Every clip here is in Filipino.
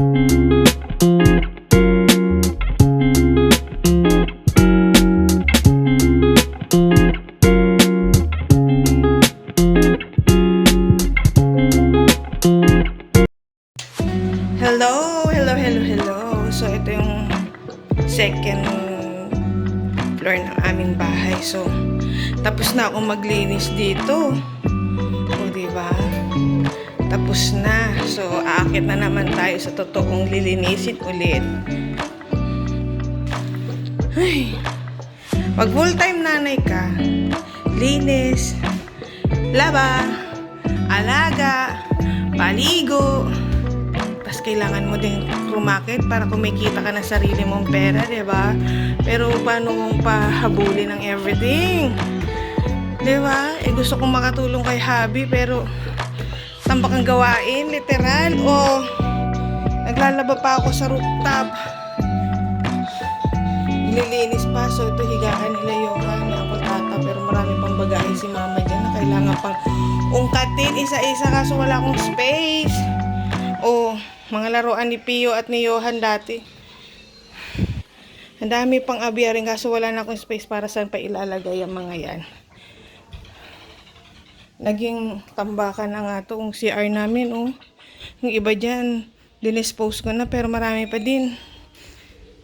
Hello, hello, hello, hello. So, ito yung second floor ng bahay. So, tapos na ako maglinis dito. O, di ba? Tapos na. So, aakit na naman tayo sa totoong lilinisin ulit. Ay. Pag full-time nanay ka, linis, laba, alaga, paligo, tapos kailangan mo din rumakit para kumikita ka ng sarili mong pera, di ba? Pero paano mong pahabulin ng everything? Di ba? Eh gusto kong makatulong kay Habi pero tambak ang gawain, literal. O naglalaba pa ako sa rooftop. Nililinis pa. So ito higaan nila Johan na ako tata. Pero marami pang bagahe si mama dyan na kailangan pang ungkatin isa-isa kaso wala akong space. O mga laruan ni Pio at ni Johan dati. Ang dami pang abiyarin kaso wala na akong space para saan pa ilalagay ang mga yan. Naging tambakan ang CR namin, oh. Yung iba dyan, dinispose ko na pero marami pa din.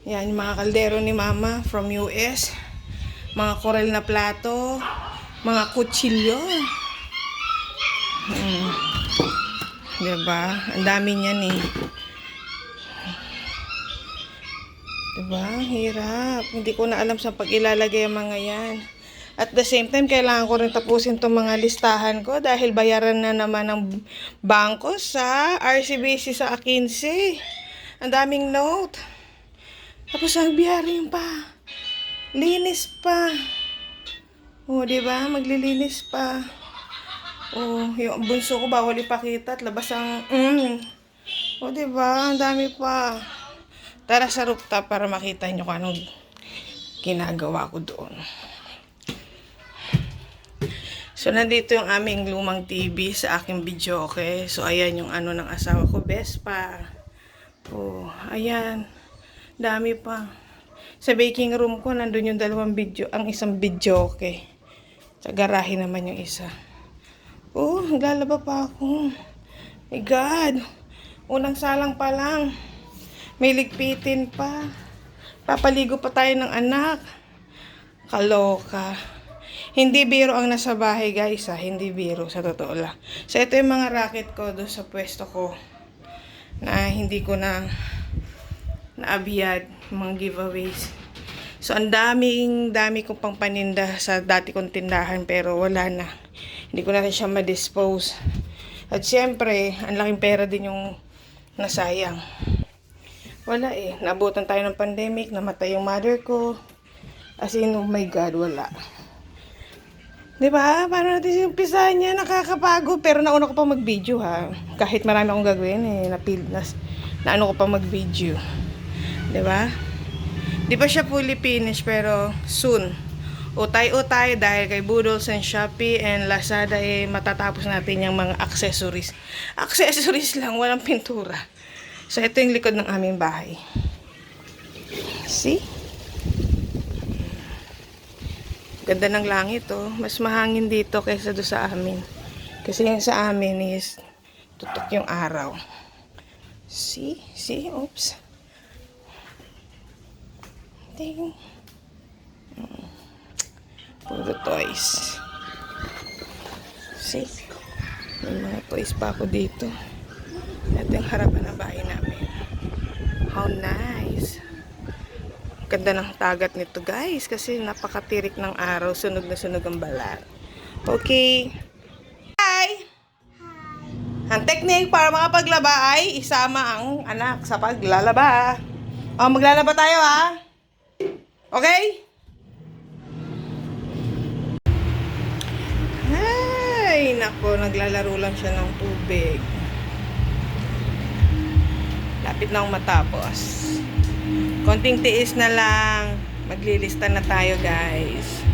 Yan, yung mga kaldero ni Mama from US. Mga korel na plato. Mga kutsilyo. Hmm. Diba? Ang dami niyan eh. Diba? Hirap. Hindi ko na alam sa pag ilalagay ang mga yan. At the same time, kailangan ko rin tapusin itong mga listahan ko dahil bayaran na naman ng bangko sa RCBC sa A15. Ang daming note. Tapos ang biyarin pa. Linis pa. O, di ba? Maglilinis pa. O, yung bunso ko bawal ipakita at labas ang mm. O, di ba? Ang dami pa. Tara sa rooftop para makita nyo kung anong ginagawa ko doon. So, nandito yung aming lumang TV sa aking video, okay? So, ayan yung ano ng asawa ko, Vespa. Oh, ayan. Dami pa. Sa baking room ko, nandun yung dalawang video, ang isang video, okay? Sa garahe naman yung isa. Oh, naglalaba pa ako. My God. Unang salang pa lang. May ligpitin pa. Papaligo pa tayo ng anak. Kaloka. Hindi biro ang nasa bahay, guys, ha? Hindi biro, sa totoo lang. So, ito yung mga racket ko doon sa pwesto ko na hindi ko na naabiyad mga giveaways. So, ang daming, dami kong pang paninda sa dati kong tindahan pero wala na. Hindi ko na rin siya ma-dispose. At syempre, ang laking pera din yung nasayang. Wala eh. Nabutan tayo ng pandemic, namatay yung mother ko. As in, oh my God, wala. Di ba? Paano natin simpisahan niya? Nakakapagod. Pero nauna ko pa mag-video ha. Kahit marami akong gagawin eh. Napil, nas, naano ko pa mag-video. Di ba? Di pa siya fully finished pero soon. Utay-utay dahil kay Boodles and Shopee and Lazada eh matatapos natin yung mga accessories. Accessories lang, walang pintura. So ito yung likod ng aming bahay. See? Ganda ng langit, oh. Mas mahangin dito kaysa do sa amin. Kasi yung sa amin is tutok yung araw. See? See? Oops. Ting. Mm. Puro toys. See? May mga toys pa ako dito. Ito yung harapan ng bahay namin. How nice. Ganda ng tagat nito guys kasi napakatirik ng araw. Sunog na sunog ang balat. Okay. Hi! Ang technique para makapaglaba ay isama ang anak sa paglalaba. O, maglalaba tayo ha. Okay? Ay, nako, naglalaro lang siya ng tubig. Lapit na akong matapos. Konting tiis na lang. Maglilista na tayo, guys.